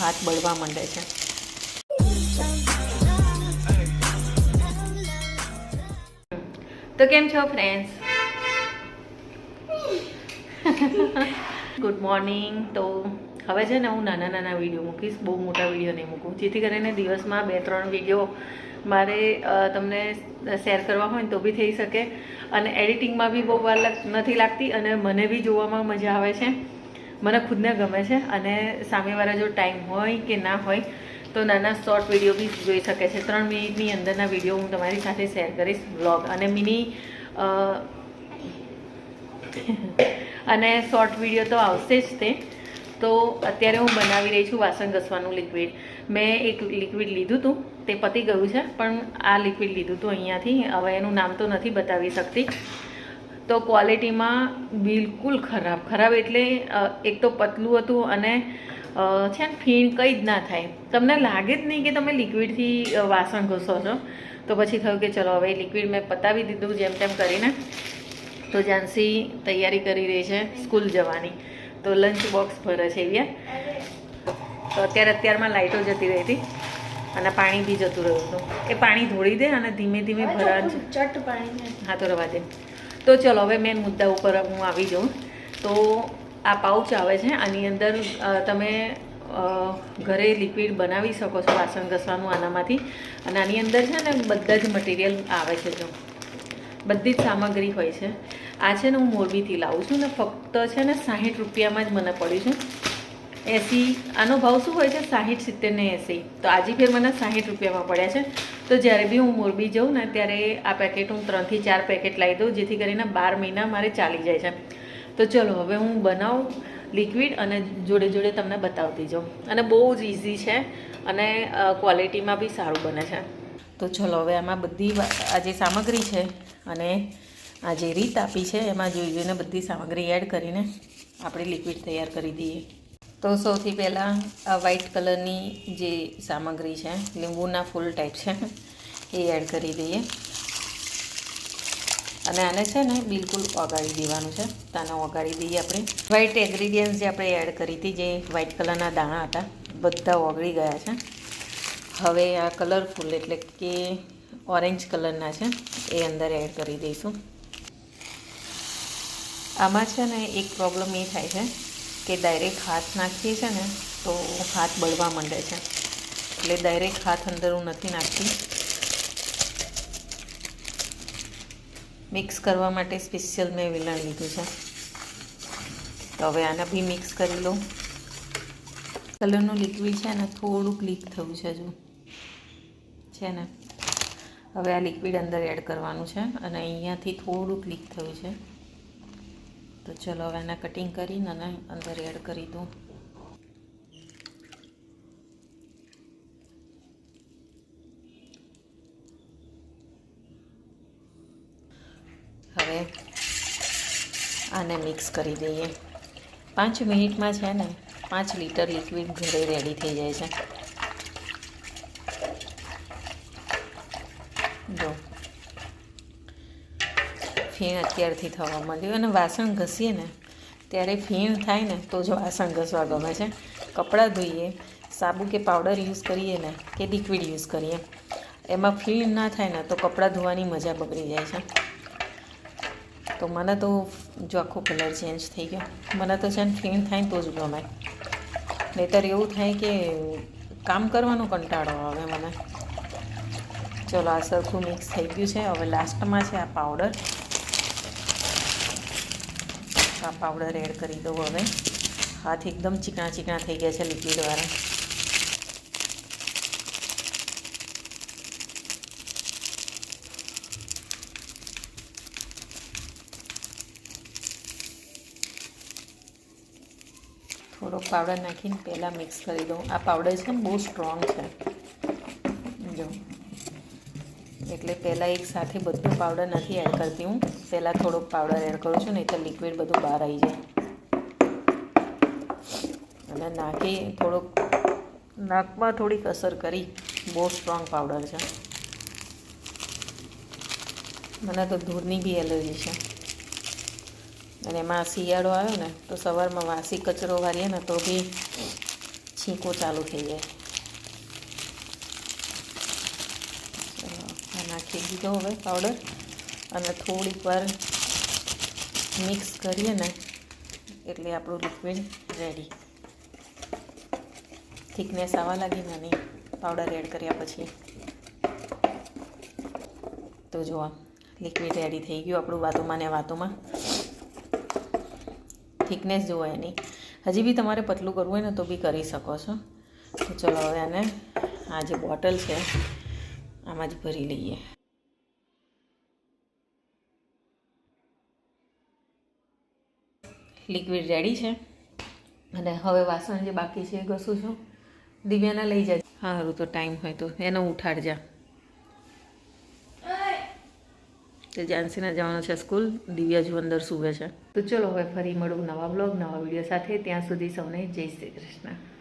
હાથ બળવા માંડે છે. તો કેમ છો ફ્રેન્ડ્સ ગુડ મોર્નિંગ તો હવે છે ને હું નાના નાના વીડિયો મૂકીશ, બહુ મોટા વીડિયો નહીં મૂકું. જેથી કરીને દિવસમાં બે ત્રણ વીડિયો મારે તમને શેર કરવા હોય ને તો બી થઈ શકે. અને એડિટિંગમાં બી બહુ વાર નથી લાગતી અને મને બી જોવામાં મજા આવે છે. મને ખુદને ગમે છે અને સામેવાળા જો ટાઈમ હોય કે ના હોય, તો નાના શોર્ટ વીડિયો બી જોઈ શકે છે. ત્રણ મિનિટની અંદરના વીડિયો હું તમારી સાથે શેર કરીશ વ્લોગ અને મિની અને શોર્ટ વીડિયો તો આવશે જ તે. તો અત્યારે હું બનાવી રહી છું વાસણ ઘસવાનું લિક્વિડ મેં એક લિક્વિડ લીધું હતું, તે પતી ગયું છે, પણ આ લિક્વિડ લીધું હતું અહીંયાથી. હવે એનું નામ તો નથી બતાવી શકતી. તો ક્વોલિટીમાં બિલકુલ ખરાબ. ખરાબ એટલે એક તો પતલું હતું અને છે ને ફીણ કંઈ જ ના થાય. તમને લાગે જ નહીં કે તમે લિક્વિડથી વાસણ ઘસો છો. તો પછી થયું કે ચલો હવે લિક્વિડ મેં પતાવી દીધું જેમ તેમ કરીને. તો ઝાંસી તૈયારી કરી રહી છે સ્કૂલ જવાની. તો લંચ બોક્સ ભરે છે એવી તો અત્યારે અત્યારમાં લાઇટો જતી રહી હતી અને પાણી બી જતું રહ્યું હતું. એ પાણી ધોળી દે અને ધીમે ધીમે ભરા ચટ પાણી હા તો રવા દે. તો ચલો, હવે મેન મુદ્દા ઉપર હું આવી જાઉં. તો આ પાઉચ આવે છે, આની અંદર તમે ઘરે લિક્વિડ બનાવી શકો છો વાસણ ઘસવાનું આનામાંથી. અને આની અંદર છે ને, બધા જ મટીરિયલ આવે છે જો. બધી જ સામગ્રી હોય છે. આ છે ને, હું મોરબીથી લાવું છું ને, ફક્ત છે ને, સાહીઠ રૂપિયામાં જ મને પડ્યું છે. એસી, આનો ભાવ શું હોય છે? સાહીઠ સિત્તેર ને એંસી. તો આજે ફેર મને સાહીઠ રૂપિયામાં પડ્યા છે. તો જ્યારે બી હું મોરબી જાઉં ને ત્યારે આ પેકેટ હું ત્રણથી ચાર પેકેટ લાવી દઉં, જેથી કરીને બાર મહિના મારે ચાલી જાય છે. તો ચલો, હવે હું બનાવું લિક્વિડ અને જોડે જોડે તમને બતાવતી જાઉં. અને બહુ જ ઇઝી છે અને ક્વોલિટીમાં બી સારું બને છે. તો ચલો, હવે આમાં બધી આ જે સામગ્રી છે અને આ જે રીત આપી છે, એમાં જોઈ જોઈને બધી સામગ્રી એડ કરીને આપણે લિક્વિડ તૈયાર કરી દઈએ. તો સૌથી પહેલાં આ વ્હાઈટ કલરની જે સામગ્રી છે, લીંબુના ફૂલ ટાઈપ છે, એ એડ કરી દઈએ. અને આને છે ને બિલકુલ ઓગાળી દેવાનું છે તો ઓગાળી દઈએ આપણે. વ્હાઈટ ઇન્ગ્રીડિયન્ટ્સ જે આપણે એડ કરી હતી, જે વ્હાઈટ કલરના દાણા હતા, બધા ઓગળી ગયા છે. હવે આ કલરફુલ એટલે કે ઓરેન્જ કલરના છે, એ અંદર એડ કરી દઈશું. આમાં છે ને એક પ્રોબ્લેમ એ થાય છે કે ડાયરેક્ટ હાથ નાખીએ છે ને, તો હાથ બળવા માંડે છે. એટલે ડાયરેક્ટ હાથ અંદર હું નથી નાખતી. મિક્સ કરવા માટે સ્પેશિયલ મેં વેલણ લીધું છે. તો હવે આને બી મિક્સ કરી લઉં. કલરનું લિક્વિડ છે ને, થોડુંક લીક થયું છે હજુ. છે ને? હવે આ લિક્વિડ અંદર એડ કરવાનું છે અને અહીંયાથી થોડુંક લીક થયું છે. તો ચલો હવે આને કટિંગ કરીને અને અંદર એડ કરી દઉં. હવે આને મિક્સ કરી દઈએ. પાંચ મિનિટમાં છે ને પાંચ લીટર લિક્વિડ ઘરે રેડી થઈ જાય છે. જો. ફીણ અત્યારથી થવા માંડ્યું અને વાસણ ઘસીએ ને, ત્યારે ફીણ થાય ને, તો જ વાસણ ઘસવા ગમે છે. કપડાં ધોઈએ, સાબુ કે પાવડર યુઝ કરીએ ને, કે લિક્વિડ યુઝ કરીએ. એમાં ફીણ ના થાય ને, તો કપડાં ધોવાની મજા બગડી જાય છે. તો મને તો જો આખો કલર ચેન્જ થઈ ગયો. મને તો છે ને ફીણ થાય ને તો જ ગમે. નહીતર એવું થાય કે કામ કરવાનો કંટાળો આવે મને. ચલો આ સરખું મિક્સ થઈ ગયું છે. હવે લાસ્ટમાં છે આ પાવડર આ પાવડર એડ કરી દઉં હવે. હાથ એકદમ ચીકણા ચીકણા થઈ ગયા છે લિક્વિડવાળા થોડો પાવડર નાખીને પહેલાં મિક્સ કરી દઉં. આ પાવડર છે ને બહુ સ્ટ્રોંગ છે. જો. એટલે પહેલાં એક સાથે બધું પાવડર નથી એડ કરતી હું. પહેલાં થોડોક પાવડર એડ કરું છું નહીં તો લિક્વિડ બધું બહાર આવી જાય. અને નાખી, થોડોક નાકમાં થોડીક અસર કરી. બહુ સ્ટ્રોંગ પાવડર છે. મને તો ધૂળની બી એલર્જી છે. અને એમાં શિયાળો આવ્યો ને, તો સવારમાં વાસી કચરો વાળીએ ને, તો બી છીંકો ચાલુ થઈ જાય ચલો આ નાખી દીધો હવે પાવડર અને થોડીક વાર મિક્સ કરીએ ને, એટલે આપણું લિક્વિડ રેડી થિકનેસ આવવા લાગી નાની પાવડર એડ કર્યા પછી. તો જુઓ લિક્વિડ રેડી થઈ ગયું આપણું વાતોમાં ને વાતોમાં. થિકનેસ જુઓ એની. હજી બી તમારે પતલું કરવું હોય ને તો બી કરી શકો છો. તો ચલો હવે આને આ જે બોટલ છે આમાં જ ભરી લઈએ લિક્વિડ રેડી છે? અને હવે વાસણ જે બાકી છે એ ઘસું છું. દિવ્યાને લઈ જાય સારું તો ટાઈમ હોય તો. એને ઉઠાડજા તો જાનસીના જવાનું છે સ્કૂલ દિવ્યા જુ અંદર સૂવે છે. તો ચલો હવે ફરી મળું નવા બ્લોગ નવા વીડિયો સાથે. ત્યાં સુધી સૌને જય શ્રી કૃષ્ણ.